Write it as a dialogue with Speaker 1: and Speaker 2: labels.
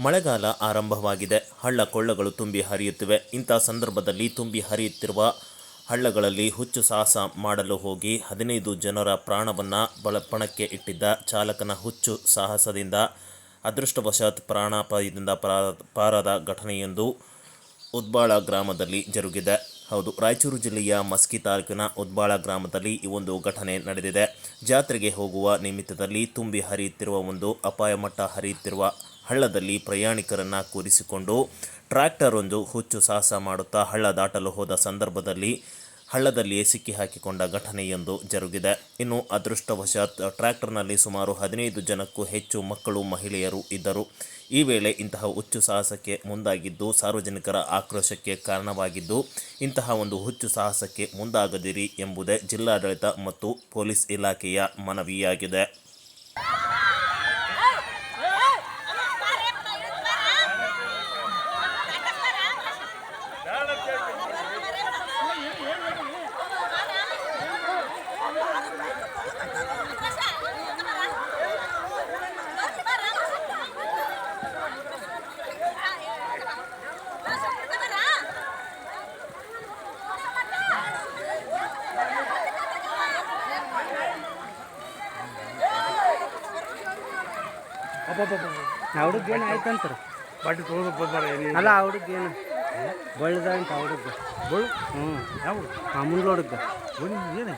Speaker 1: ಮಳೆಗಾಲ ಆರಂಭವಾಗಿದೆ. ಹಳ್ಳ ಕೊಳ್ಳಗಳು ತುಂಬಿ ಹರಿಯುತ್ತಿವೆ. ಇಂಥ ಸಂದರ್ಭದಲ್ಲಿ ತುಂಬಿ ಹರಿಯುತ್ತಿರುವ ಹಳ್ಳಗಳಲ್ಲಿ ಹುಚ್ಚು ಸಾಹಸ ಮಾಡಲು ಹೋಗಿ ಹದಿನೈದು ಜನರ ಪ್ರಾಣವನ್ನು ಬಳಪಣಕ್ಕೆ ಇಟ್ಟಿದ್ದ ಚಾಲಕನ ಹುಚ್ಚು ಸಾಹಸದಿಂದ ಅದೃಷ್ಟವಶಾತ್ ಪ್ರಾಣಾಪಾಯದಿಂದ ಪರಾ- ಪಾರಾದ ಘಟನೆಯೊಂದು ಉದ್ಬಾಳ ಗ್ರಾಮದಲ್ಲಿ ಜರುಗಿದೆ. ಹೌದು, ರಾಯಚೂರು ಜಿಲ್ಲೆಯ ಮಸ್ಕಿ ತಾಲೂಕಿನ ಉದ್ಬಾಳ ಗ್ರಾಮದಲ್ಲಿ ಈ ಒಂದು ಘಟನೆ ನಡೆದಿದೆ. ಜಾತ್ರೆಗೆ ಹೋಗುವ ನಿಮಿತ್ತದಲ್ಲಿ ತುಂಬಿ ಹರಿಯುತ್ತಿರುವ ಒಂದು ಅಪಾಯ ಮಟ್ಟ ಹರಿಯುತ್ತಿರುವ ಹಳ್ಳದಲ್ಲಿ ಪ್ರಯಾಣಿಕರನ್ನು ಕೂರಿಸಿಕೊಂಡು ಟ್ರ್ಯಾಕ್ಟರ್ ಒಂದು ಹುಚ್ಚು ಸಾಹಸ ಮಾಡುತ್ತಾ ಹಳ್ಳ ದಾಟಲು ಹೋದ ಸಂದರ್ಭದಲ್ಲಿ ಹಳ್ಳದಲ್ಲಿಯೇ ಸಿಕ್ಕಿ ಹಾಕಿಕೊಂಡ ಘಟನೆಯೊಂದು ಜರುಗಿದೆ. ಇನ್ನು ಅದೃಷ್ಟವಶಾತ್ ಟ್ರ್ಯಾಕ್ಟರ್ನಲ್ಲಿ ಸುಮಾರು ಹದಿನೈದು ಜನಕ್ಕೂ ಹೆಚ್ಚು ಮಕ್ಕಳು, ಮಹಿಳೆಯರು ಇದ್ದರು. ಈ ವೇಳೆ ಇಂತಹ ಹುಚ್ಚು ಸಾಹಸಕ್ಕೆ ಮುಂದಾಗಿದ್ದು ಸಾರ್ವಜನಿಕರ ಆಕ್ರೋಶಕ್ಕೆ ಕಾರಣವಾಗಿದ್ದು, ಇಂತಹ ಒಂದು ಹುಚ್ಚು ಸಾಹಸಕ್ಕೆ ಮುಂದಾಗದಿರಿ ಎಂಬುದೇ ಜಿಲ್ಲಾಡಳಿತ ಮತ್ತು ಪೊಲೀಸ್ ಇಲಾಖೆಯ ಮನವಿಯಾಗಿದೆ.
Speaker 2: ಹುಡುಗ ಏನು ಆಯ್ತಂತಾರೆ
Speaker 3: ಬಂದಾರ
Speaker 2: ಅಲ್ಲ ಅವ್ರಿಗೆ ಏನು? ಬಳ್ಳದ ಅಂತ ಅವ್ರಿಗೆ ಬಳ್ಳು?
Speaker 3: ಬಳು
Speaker 2: ಹ್ಞೂ
Speaker 3: ಯಾವ
Speaker 2: ಆ ಮುಂದ್ಲ ಹುಡುಗ.
Speaker 3: ಏನು?